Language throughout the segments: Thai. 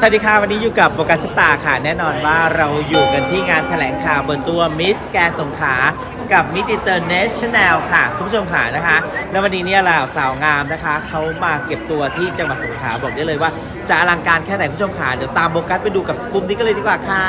สวัสดีค่ะวันนี้อยู่กับโบกัสตาค่ะ แน่นอนว่าเราอยู่กันที่งานแถลงข่าวบนตัวมิสแกนสงขากับมิสอินเตอร์เนชั่นแนลค่ะ คุณผู้ชมค่ะนะคะ แล้ววันนี้เนี่ยเราสาวงามนะคะ เขามาเก็บตัวที่จังหวัดสงขลาบอกได้เลยว่า จะอลังการแค่ไหนคุณผู้ชมค่ะเดี๋ยวตามโบกัสไปดูกับสกู๊ปนี้กันเลยดีกว่าค่ะ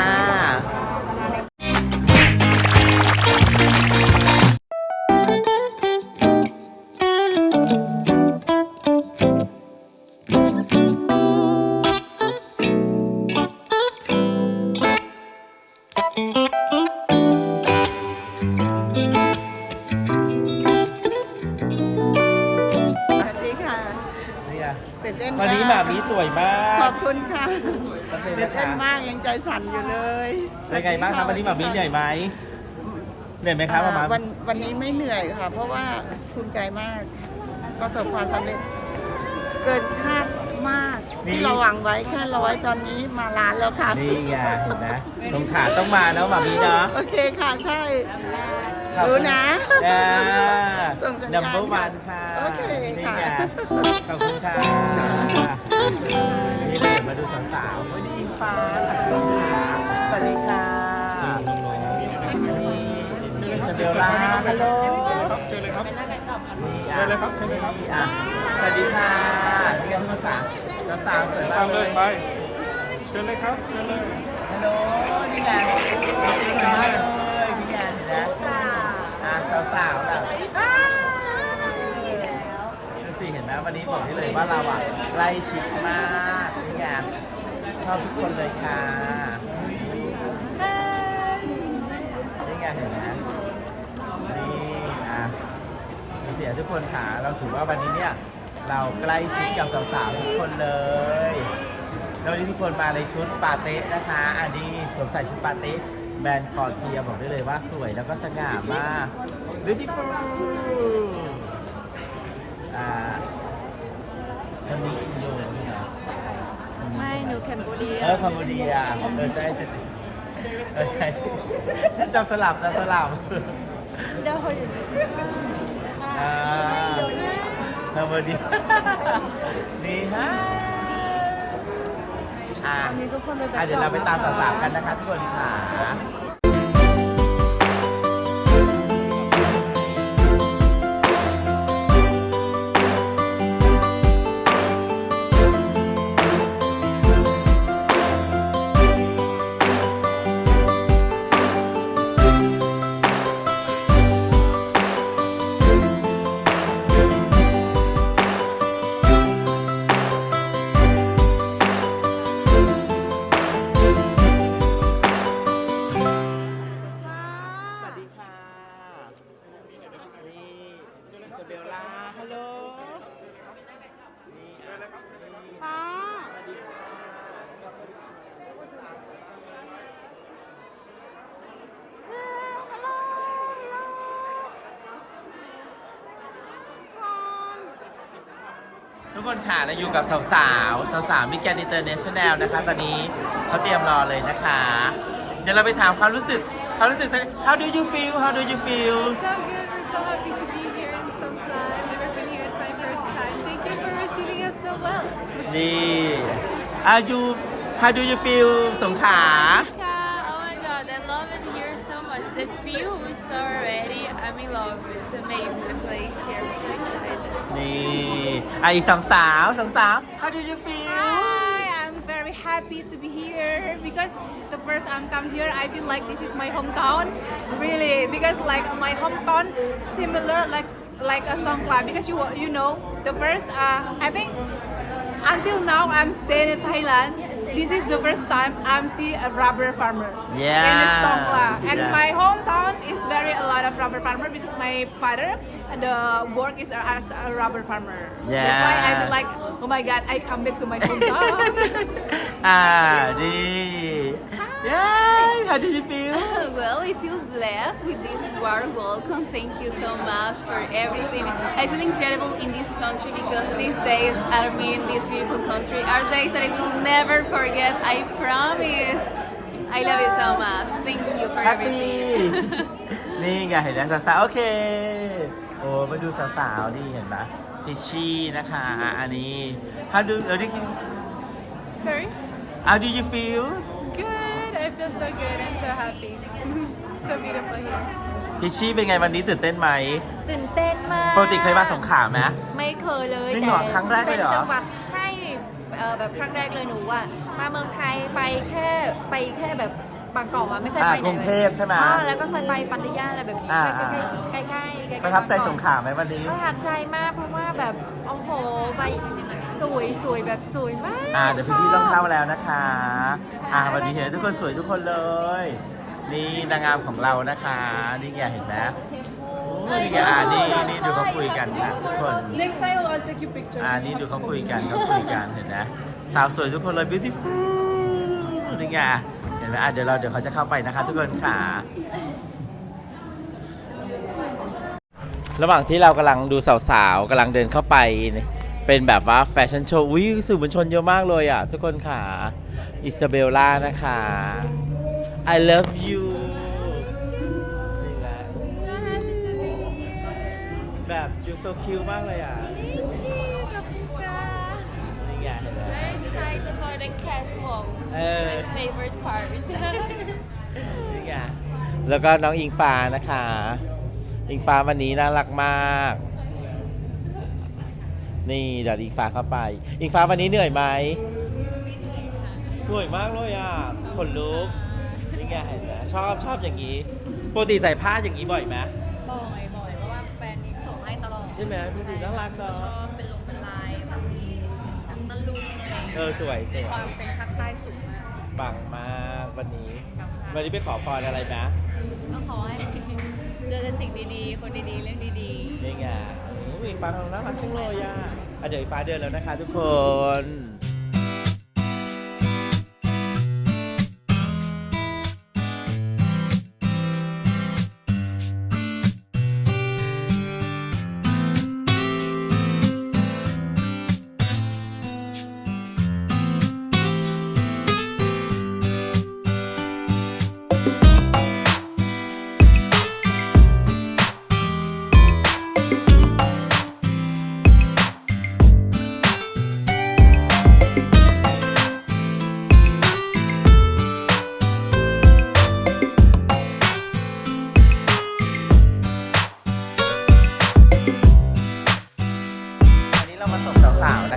มามีสวยมากขอบคุณค่ะขอบคุณตื่นนะเต้นคะมากยังใจสั่นอยู่เลยเป็นไงบ้างครับวันนี้หมามีเหนื่อยไหมเหนื่อยไหมครับหมาอ่ามาวันวันนี้ไม่เหนื่อยค่ะ เพราะว่าภูมิใจมาก ประสบความสำเร็จ เกินคาดมากที่เราหวังไว้แค่ร้อยตอนนี้มาล้านแล้วค่ะนี่ไงเห็นไหมสงขลาต้องมาแล้วหมามีเนาะโอเคค่ะใช่ขอบคุณรู้นะอ่าส่งสัญญาณ number one ค่ะ โอเคนี่ค่ะไงขอบคุณค่ะ นี่เลยเดี๋ยวมาดูสาวๆวันนี้อิงฟ้าสวัสดีค่ะสวัสดีค่ะนี่นี่สเดลล่าฮัลโหลเชิญเลยครับนี่เชิญเลยครับเชิญเลยครับนี่อะสวัสดีค่ะนี่ก็สาวๆสาวๆสวยมาตากมเลเลยยไปเชิญเลยครับเชิญเลยฮัลโหลนี่ไงสวยมากเลยนี่ไงนะอะสาวๆแบบดูสิเห็นไหม วันนี้บอกได้เลยว่าเราอะใกล้ชิดมากนี่ไงชอบทุกคนเลยค่ะนี่ไงเห็นไหมนี่อะดูสิอะทุกคนค่ะ เราถือว่าวันนี้เนี่ยเราใกล้ชิดกับสาวๆทุกคนเลยแล้ววันนี้ทุกคนมาในชุดปาเต้นะคะ อันนี้สวมใส่ชุดปาเต้แบรนด์คอเทียบอกได้เลยว่าสวยแล้วก็สง่ามาก beautiful อ่า วันนี้คิโยนี่เหรอไม่หนูแคนเบเรียเออคอมโบเดียเออใช่เออใช่จำสลับจำสลับเดี๋ยวเขาอยู่อ่าคอมโบเดียนี่ฮะอ่ามีทุกคนเป็นอะเดี๋ยวเราไปตามสาวๆกันนะคะทุกคนค่ะ ทุกคนค่ะเราอยู่กับสาวๆสาวๆมิแกนอินเตอร์เนชั่นแนลนะคะ ตอนนี้เขาเตรียมรอเลยนะคะ เดี๋ยวเราไปถามความรู้สึกความรู้สึก How do you feel How do you feel So good. We're so happy to be here in Songkla. I've never been here. It's my first time. Thank you for receiving us so well. นี่ Are you How do you feel สงขลา Yeah, oh my god, I love it here so much. The view is so already. I'm in love. It's amazing. The place here. I'm so excited. นี่อ่ะอีกสองสาวสองสาว How do you feel Hi, I'm very happy to be here because the first time come here, I feel like this is my hometown, really, because like my hometown similar like like a song club because you you know the first uh, I think until now I'm staying in Thailand. This is the first time I'm see a rubber farmer. Yeah. In Songkla. And yeah. my hometown is very a lot of rubber farmer because my father the work is as a rubber farmer. Yeah. That's why I'm like, oh my god, I come back to my hometown. ah, Hi. Yeah, how did you feel? well, I feel blessed with this warm welcome. Thank you so much for everything. I feel incredible in this country because these days are me in this beautiful country are days that I will never forget. I promise. I love you so much. Thank you for แฮปปี้ everything. นี่ไงเห็นไหมสาวๆ โอเค โอ้มาดูสาวๆ ดีเห็นไหมทิชชี่นะคะอ่ะอันนี้ How do เออได้กิน Sorry? How do you feel Good. I feel so good and so happy. so beautiful here. พิชชี่เป็นไงวันนี้ตื่นเต้นไหมตื่นเต้นมากปกติเคยมาสงขลาไหม ไม่เคยเลยจริงเหรอแต่ครั้งแรกเลยเหรอเป็นจังหวัดใช่เอ่อแบบครั้งแรกเลยหนูอะมาเมืองไทยไปแค่ไปแค่แบบบางกอกอะไม่เคยอ่าไปไหนกรุงเทพใช่ไหม อ๋อแล้วก็เคยไปปัตยาอะไรแบบนี้อ่า ใกล้ๆใกล้ๆใกล้ๆประทับใจางกอก สงขลาไหมวันนี้ ประทับใจมากเพราะว่าแบบโอ้โหไป สวยสวยแบบสวยมากอ่าเดี๋ยวพิชชี่ต้องเข้าแล้วนะคะ อ่าวันนี้เห็นทุกคนสวยทุกคนเลย นี่นางงามของเรานะคะ นี่ไงเห็นไหมโอ้นี่ไงอ่านี่นี่ดูเขาคุยกันนะทุกคน Next time I'll take you picture. อ่านี่ดูเขาคุยกันเขาคุยกันเห็นไหมสาวสวยทุกคนเลย beautiful นี่ไงเห็นไหมอะเดี๋ยวเราเดี๋ยวเขาจะเข้าไปนะคะ ทุกคนค่ะระหว่างที่เรากำลังดูสาวๆกำลังเดินเข้าไป เป็นแบบว่าแฟชั่นโชว์อุ้ยสื่อมวลชนเยอะมากเลยอะ ทุกคนค่ะอิซาเบลล่านะคะ I love you นี่แหละแบบจูโซคิวมากเลยอะ นี่ไงเห็นไหม Very excited for the catwalk. เออ My favorite part. นี่ไงแล้วก็น้องอิงฟ้านะคะ อิงฟ้าวันนี้น่ารักมาก นี่เดี๋ยวอิงฟ้าเข้าไป อิงฟ้าวันนี้เหนื่อยไหมเหนื่อยมากเลยอะขนลุกนี่ไงเห็นไหมชอบชอบอย่างนี้ปกติใส่ผ้าอย่างนี้บ่อยไหมบ่อยบ่อยเพราะว่าแฟนนี้ส่งให้ตลอดใช่ไหมดูสิน่ารักเนาะชอบเป็นลงเป็นลายแบบสังตะลุงอะไรอย่างเอเงี้ยอสวยสวยความเป็นภาคใต้สูงมากปังมากวันนี้วันนี้ไปขอพรอะไรนะก็ขอให้เจอแต่สิ่งดีๆ คนดีๆ เรื่องดีนี่ไงโอ้ยฟ้าของเราน่ารักจังเลยอะอะเดี๋ยวอีกฟ้าเดินแล้วนะคะทุกคน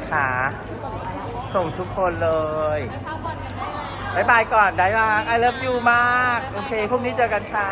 นะคะ ส่งทุกคนเลยบายบายก่อนได้รัก I love you มาก โอเค พรุ่งนี้เจอกันค่ะ